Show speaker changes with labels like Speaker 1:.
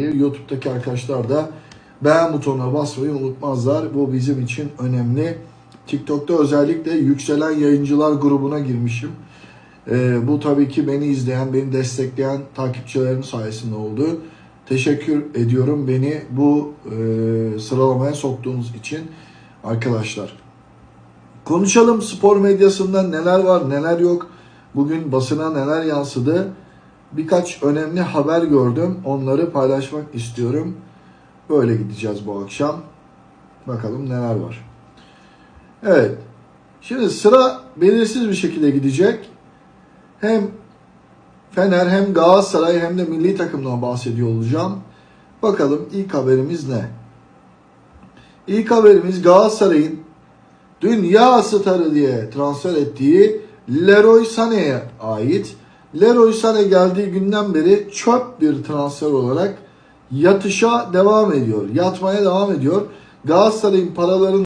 Speaker 1: YouTube'daki arkadaşlar da beğen butonuna basmayı unutmazlar. Bu bizim için önemli. TikTok'ta özellikle yükselen yayıncılar grubuna girmişim. Ee, bu tabii ki beni izleyen, beni destekleyen takipçilerim sayesinde oldu. Teşekkür ediyorum beni bu e, sıralamaya soktuğunuz için arkadaşlar. Konuşalım spor medyasında neler var neler yok. Bugün basına neler yansıdı. Birkaç önemli haber gördüm. Onları paylaşmak istiyorum. Böyle gideceğiz bu akşam. Bakalım neler var. Evet. Şimdi sıra belirsiz bir şekilde gidecek. Hem Fener hem Galatasaray hem de milli takımdan bahsediyor olacağım. Bakalım ilk haberimiz ne? İlk haberimiz Galatasaray'ın dünya starı diye transfer ettiği Leroy Sané'ye ait. Leroy Sané geldiği günden beri çöp bir transfer olarak yatışa devam ediyor. Yatmaya devam ediyor. Galatasaray'ın paraların